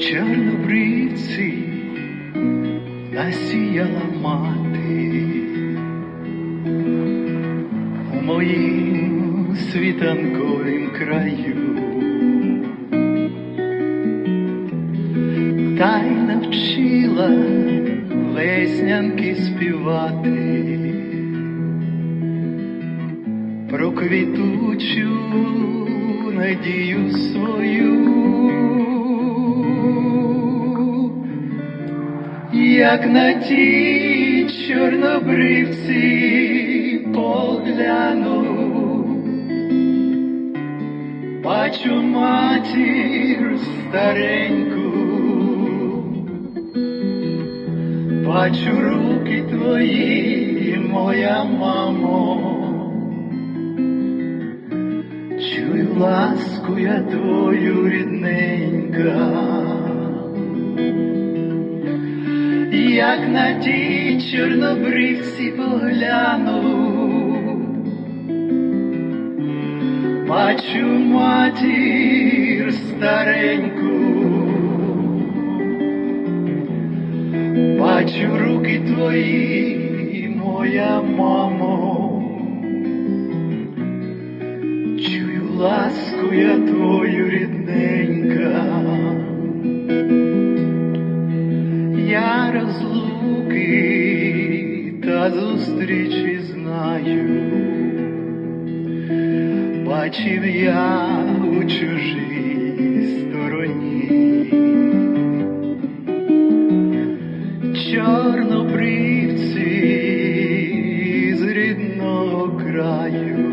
чорнобривці насіяла мати. У моїм світанковім краю. Та й навчила веснянки співати. Про квітучу надію свою, як на ті чорнобривці погляну, бачу матір стареньку, бачу руки твої, моя мамо. Чую ласку я твою рідненька, як на ті чорнобривці погляну, бачу матір стареньку, бачу руки твої, моя мамо. Чую ласку я твою рідненька, розлуки та зустрічі знаю, бачив я у чужій стороні, чорнобривці з рідного краю.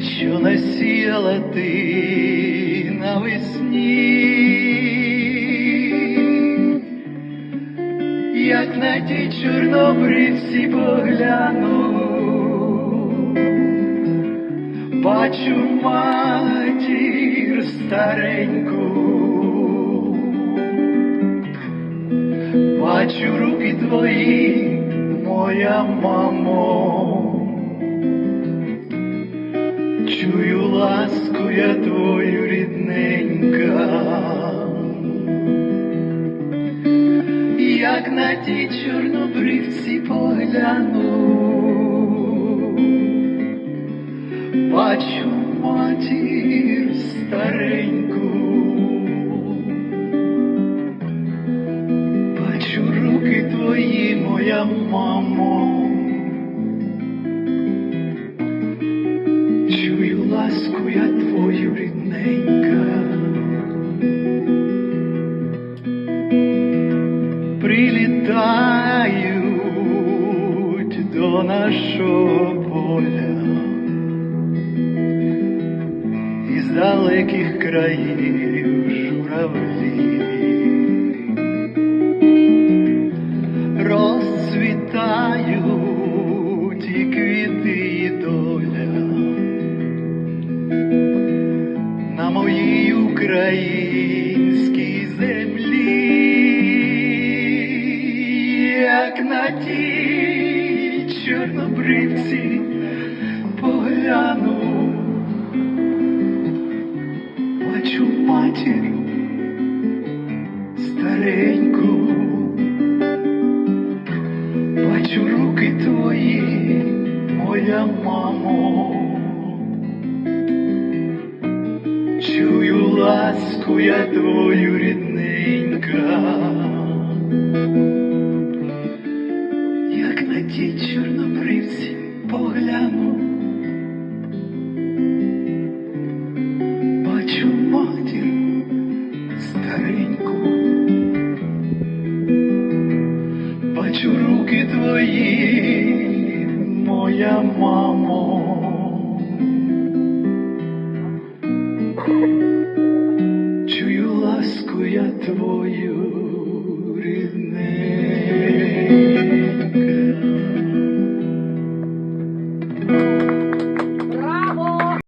Що насіяла ти навесні, на ті чорнобривці погляну, бачу матір стареньку, бачу руки твої, моя мамо. Чую ласку я твою як на ті чорнобривці погляну, бачу матір стареньку, бачу руки твої, моя мамо. Чую ласку я твою рідненька, нашого поля із далеких країв журавлі. Розцвітають і квіти, і доля на моїй українській землі, як на тій чорнобривці погляну, бачу матір стареньку. Бачу руки твої, моя мамо, чую ласку я твою рідненька, як на ті чорнобривці погляну, бачу матір стареньку. Бачу руки твої, моя мамо.